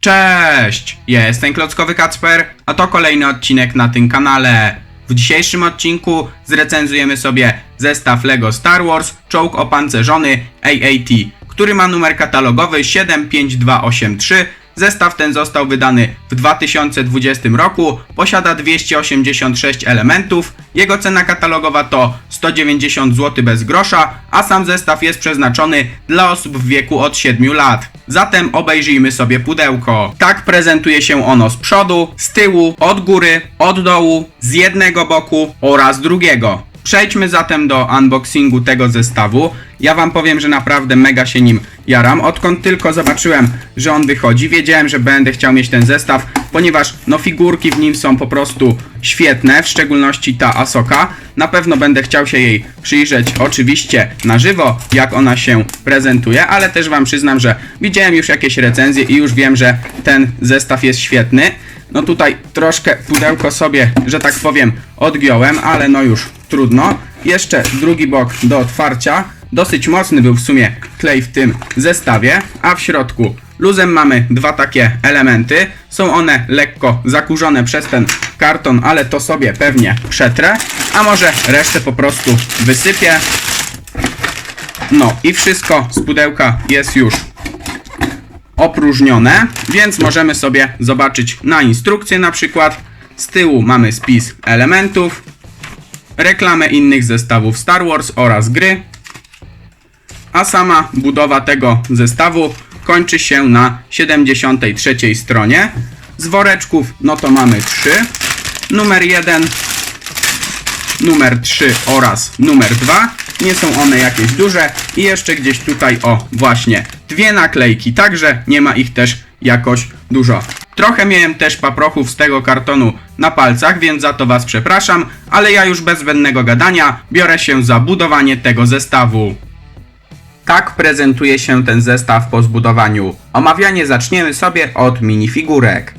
Cześć! Jestem Klockowy Kacper, a to kolejny odcinek na tym kanale. W dzisiejszym odcinku zrecenzujemy sobie zestaw LEGO Star Wars czołg opancerzony AAT, który ma numer katalogowy 75283. Zestaw ten został wydany w 2020 roku, posiada 286 elementów, jego cena katalogowa to 190 zł bez grosza, a sam zestaw jest przeznaczony dla osób w wieku od 7 lat. Zatem obejrzyjmy sobie pudełko. Tak prezentuje się ono z przodu, z tyłu, od góry, od dołu, z jednego boku oraz drugiego. Przejdźmy zatem do unboxingu tego zestawu. Ja wam powiem, że naprawdę mega się nim jaram. Odkąd tylko zobaczyłem, że on wychodzi, wiedziałem, że będę chciał mieć ten zestaw, ponieważ no figurki w nim są po prostu świetne, w szczególności ta Asoka. Na pewno będę chciał się jej przyjrzeć oczywiście na żywo, jak ona się prezentuje, ale też wam przyznam, że widziałem już jakieś recenzje i już wiem, że ten zestaw jest świetny. No tutaj troszkę pudełko sobie, że tak powiem, odgiąłem, ale no już trudno. Jeszcze drugi bok do otwarcia. Dosyć mocny był w sumie klej w tym zestawie, a w środku luzem mamy dwa takie elementy. Są one lekko zakurzone przez ten karton, ale to sobie pewnie przetrę, a może resztę po prostu wysypię. No i wszystko z pudełka jest już opróżnione, więc możemy sobie zobaczyć na instrukcję na przykład. Z tyłu mamy spis elementów, reklamę innych zestawów Star Wars oraz gry, a sama budowa tego zestawu kończy się na 73 stronie. Z woreczków no to mamy 3, numer 1, numer 3 oraz numer 2. Nie są one jakieś duże i jeszcze gdzieś tutaj o właśnie dwie naklejki, także nie ma ich też jakoś dużo. Trochę miałem też paprochów z tego kartonu na palcach, więc za to was przepraszam, ale ja już bez zbędnego gadania biorę się za budowanie tego zestawu. Tak prezentuje się ten zestaw po zbudowaniu. Omawianie zaczniemy sobie od minifigurek.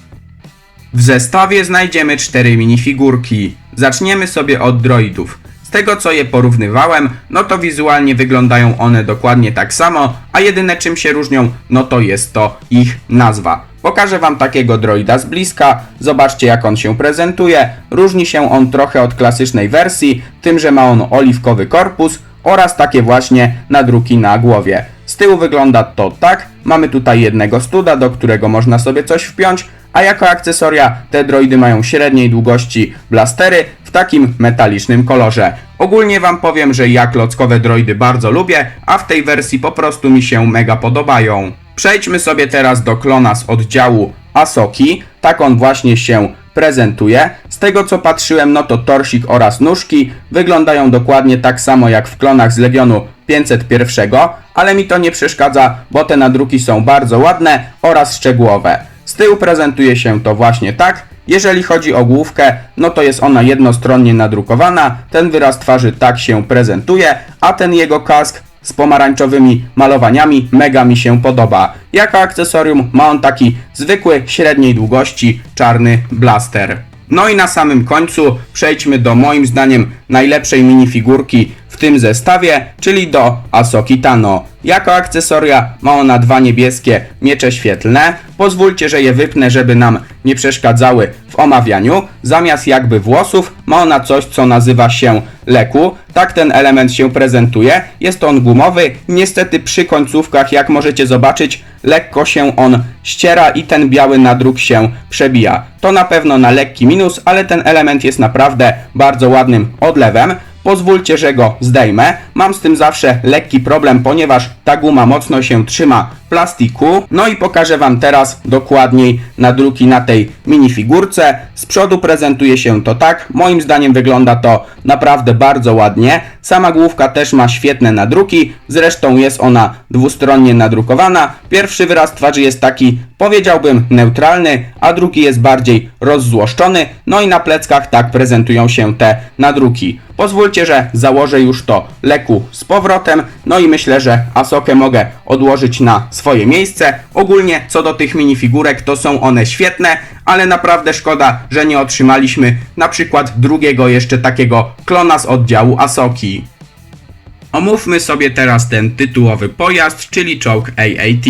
W zestawie znajdziemy cztery minifigurki. Zaczniemy sobie od droidów. Tego co je porównywałem, no to wizualnie wyglądają one dokładnie tak samo, a jedyne czym się różnią, no to jest to ich nazwa. Pokażę wam takiego droida z bliska, zobaczcie jak on się prezentuje. Różni się on trochę od klasycznej wersji, tym że ma on oliwkowy korpus oraz takie właśnie nadruki na głowie. Z tyłu wygląda to tak, mamy tutaj jednego studa, do którego można sobie coś wpiąć, a jako akcesoria te droidy mają średniej długości blastery w takim metalicznym kolorze. Ogólnie wam powiem, że ja klockowe droidy bardzo lubię, a w tej wersji po prostu mi się mega podobają. Przejdźmy sobie teraz do klona z oddziału Asoki. Tak on właśnie się prezentuje. Z tego co patrzyłem, no to torsik oraz nóżki wyglądają dokładnie tak samo jak w klonach z Legionu 501, ale mi to nie przeszkadza, bo te nadruki są bardzo ładne oraz szczegółowe. Z tyłu prezentuje się to właśnie tak. Jeżeli chodzi o główkę, no to jest ona jednostronnie nadrukowana. Ten wyraz twarzy tak się prezentuje, a ten jego kask z pomarańczowymi malowaniami mega mi się podoba. Jako akcesorium ma on taki zwykły, średniej długości, czarny blaster. No i na samym końcu przejdźmy do moim zdaniem najlepszej minifigurki tym zestawie, czyli do Asoki Tano. Jako akcesoria ma ona dwa niebieskie miecze świetlne. Pozwólcie, że je wypnę, żeby nam nie przeszkadzały w omawianiu. Zamiast jakby włosów ma ona coś, co nazywa się leku. Tak ten element się prezentuje. Jest on gumowy. Niestety przy końcówkach, jak możecie zobaczyć, lekko się on ściera i ten biały nadruk się przebija. To na pewno na lekki minus, ale ten element jest naprawdę bardzo ładnym odlewem. Pozwólcie, że go zdejmę. Mam z tym zawsze lekki problem, ponieważ ta guma mocno się trzyma plastiku. No i pokażę Wam teraz dokładniej nadruki na tej minifigurce. Z przodu prezentuje się to tak. Moim zdaniem wygląda to naprawdę bardzo ładnie. Sama główka też ma świetne nadruki. Zresztą jest ona dwustronnie nadrukowana. Pierwszy wyraz twarzy jest taki, powiedziałbym, neutralny, a drugi jest bardziej rozzłoszczony. No i na pleckach tak prezentują się te nadruki. Pozwólcie, że założę już to leku z powrotem. No i myślę, że Asokę mogę odłożyć na swoje miejsce. Ogólnie co do tych minifigurek, to są one świetne, ale naprawdę szkoda, że nie otrzymaliśmy na przykład drugiego jeszcze takiego klona z oddziału Asoki. Omówmy sobie teraz ten tytułowy pojazd, czyli czołg AAT.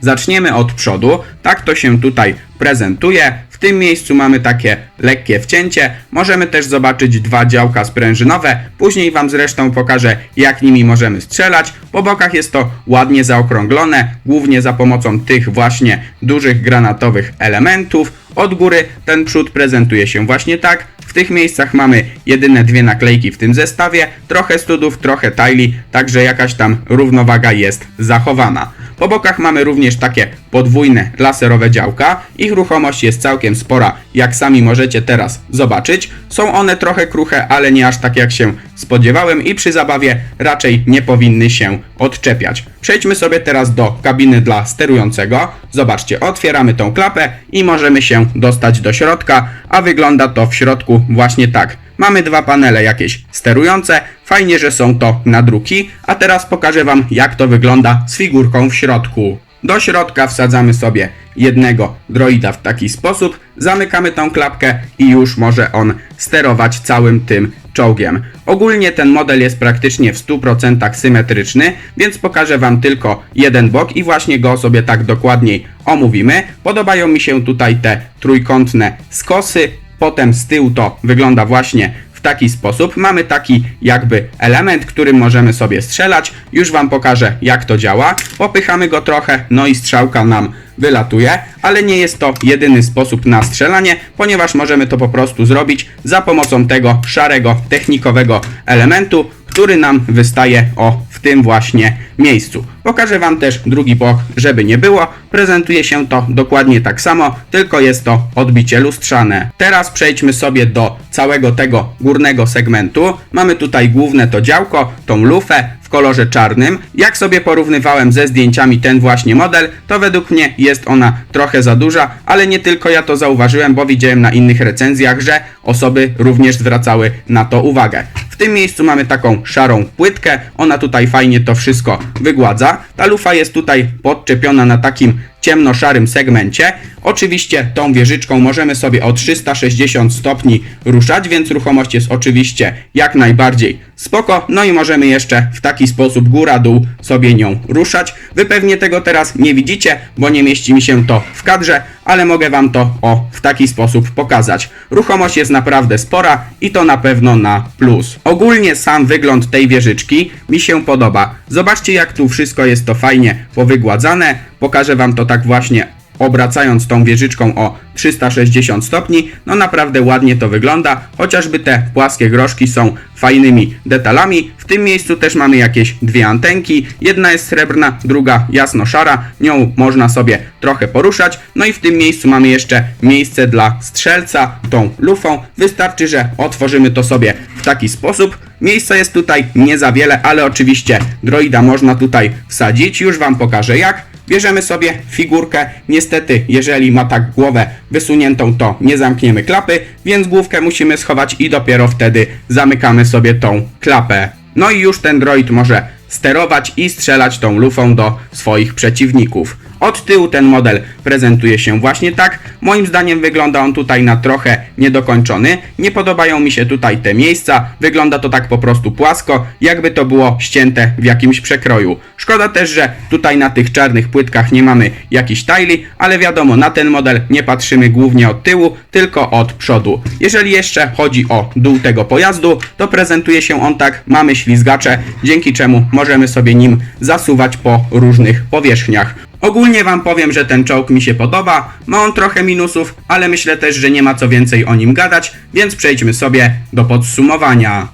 Zaczniemy od przodu. Tak to się tutaj prezentuje. Tym miejscu mamy takie lekkie wcięcie. Możemy też zobaczyć dwa działka sprężynowe. Później Wam zresztą pokażę, jak nimi możemy strzelać. Po bokach jest to ładnie zaokrąglone, głównie za pomocą tych właśnie dużych granatowych elementów. Od góry ten przód prezentuje się właśnie tak. W tych miejscach mamy jedyne dwie naklejki w tym zestawie, trochę studów, trochę tajli, także jakaś tam równowaga jest zachowana. Po bokach mamy również takie podwójne laserowe działka. Ich ruchomość jest całkiem spora, jak sami możecie teraz zobaczyć. Są one trochę kruche, ale nie aż tak jak się spodziewałem i przy zabawie raczej nie powinny się odczepiać. Przejdźmy sobie teraz do kabiny dla sterującego. Zobaczcie, otwieramy tą klapę i możemy się dostać do środka, a wygląda to w środku właśnie tak. Mamy dwa panele jakieś sterujące, fajnie, że są to nadruki, a teraz pokażę Wam jak to wygląda z figurką w środku. Do środka wsadzamy sobie jednego droida w taki sposób, zamykamy tą klapkę i już może on sterować całym tym czołgiem. Ogólnie ten model jest praktycznie w 100% symetryczny, więc pokażę Wam tylko jeden bok i właśnie go sobie tak dokładniej omówimy. Podobają mi się tutaj te trójkątne skosy, potem z tyłu to wygląda właśnie w taki sposób. Mamy taki jakby element, którym możemy sobie strzelać. Już Wam pokażę jak to działa. Popychamy go trochę, no i strzałka nam wylatuje, ale nie jest to jedyny sposób na strzelanie, ponieważ możemy to po prostu zrobić za pomocą tego szarego technikowego elementu, który nam wystaje o w tym właśnie miejscu. Pokażę Wam też drugi bok, żeby nie było. Prezentuje się to dokładnie tak samo, tylko jest to odbicie lustrzane. Teraz przejdźmy sobie do całego tego górnego segmentu. Mamy tutaj główne to działko, tą lufę, w kolorze czarnym. Jak sobie porównywałem ze zdjęciami ten właśnie model, to według mnie jest ona trochę za duża, ale nie tylko ja to zauważyłem, bo widziałem na innych recenzjach, że osoby również zwracały na to uwagę. W tym miejscu mamy taką szarą płytkę, ona tutaj fajnie to wszystko wygładza. Ta lufa jest tutaj podczepiona na takim ciemno-szarym segmencie. Oczywiście tą wieżyczką możemy sobie o 360 stopni ruszać, więc ruchomość jest oczywiście jak najbardziej spoko. No i możemy jeszcze w taki sposób góra-dół sobie nią ruszać. Wy pewnie tego teraz nie widzicie, bo nie mieści mi się to w kadrze, ale mogę Wam to o w taki sposób pokazać. Ruchomość jest naprawdę spora i to na pewno na plus. Ogólnie sam wygląd tej wieżyczki mi się podoba. Zobaczcie jak tu wszystko jest to fajnie powygładzane. Pokażę Wam to tak właśnie obracając tą wieżyczką o 360 stopni, no naprawdę ładnie to wygląda, chociażby te płaskie groszki są fajnymi detalami. W tym miejscu też mamy jakieś dwie antenki, jedna jest srebrna, druga jasno-szara, nią można sobie trochę poruszać, no i w tym miejscu mamy jeszcze miejsce dla strzelca tą lufą, wystarczy, że otworzymy to sobie w taki sposób. Miejsca jest tutaj nie za wiele, ale oczywiście droida można tutaj wsadzić, już Wam pokażę jak. Bierzemy sobie figurkę. Niestety, jeżeli ma tak głowę wysuniętą, to nie zamkniemy klapy, więc główkę musimy schować i dopiero wtedy zamykamy sobie tą klapę. No i już ten droid może sterować i strzelać tą lufą do swoich przeciwników. Od tyłu ten model prezentuje się właśnie tak. Moim zdaniem wygląda on tutaj na trochę niedokończony. Nie podobają mi się tutaj te miejsca. Wygląda to tak po prostu płasko, jakby to było ścięte w jakimś przekroju. Szkoda też, że tutaj na tych czarnych płytkach nie mamy jakichś tajli, ale wiadomo, na ten model nie patrzymy głównie od tyłu, tylko od przodu. Jeżeli jeszcze chodzi o dół tego pojazdu, to prezentuje się on tak. Mamy ślizgacze, dzięki czemu możemy sobie nim zasuwać po różnych powierzchniach. Ogólnie wam powiem, że ten czołg mi się podoba, ma on trochę minusów, ale myślę też, że nie ma co więcej o nim gadać, więc przejdźmy sobie do podsumowania.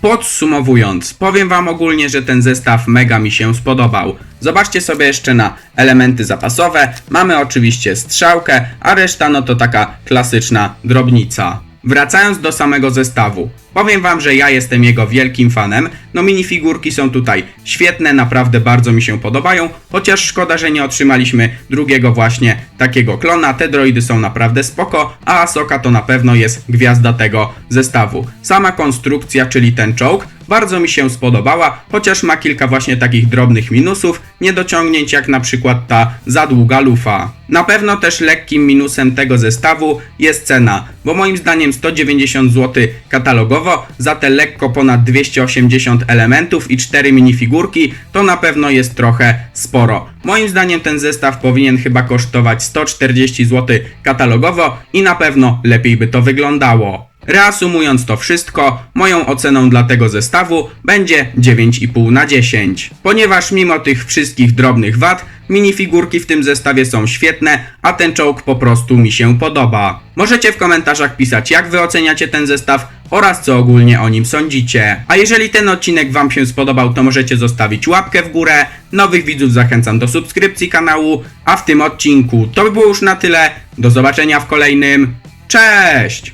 Podsumowując, powiem Wam ogólnie, że ten zestaw mega mi się spodobał. Zobaczcie sobie jeszcze na elementy zapasowe. Mamy oczywiście strzałkę, a reszta no to taka klasyczna drobnica. Wracając do samego zestawu, powiem Wam, że ja jestem jego wielkim fanem. No minifigurki są tutaj świetne, naprawdę bardzo mi się podobają, chociaż szkoda, że nie otrzymaliśmy drugiego właśnie takiego klona. Te droidy są naprawdę spoko, a Asoka to na pewno jest gwiazda tego zestawu. Sama konstrukcja, czyli ten czołg, bardzo mi się spodobała, chociaż ma kilka właśnie takich drobnych minusów, niedociągnięć jak na przykład ta za długa lufa. Na pewno też lekkim minusem tego zestawu jest cena, bo moim zdaniem 190 zł katalogowo za te lekko ponad 280 elementów i 4 minifigurki to na pewno jest trochę sporo. Moim zdaniem ten zestaw powinien chyba kosztować 140 zł katalogowo i na pewno lepiej by to wyglądało. Reasumując to wszystko, moją oceną dla tego zestawu będzie 9,5 na 10. Ponieważ mimo tych wszystkich drobnych wad, minifigurki w tym zestawie są świetne, a ten czołg po prostu mi się podoba. Możecie w komentarzach pisać jak wy oceniacie ten zestaw oraz co ogólnie o nim sądzicie. A jeżeli ten odcinek wam się spodobał, to możecie zostawić łapkę w górę. Nowych widzów zachęcam do subskrypcji kanału, a w tym odcinku to by było już na tyle. Do zobaczenia w kolejnym. Cześć!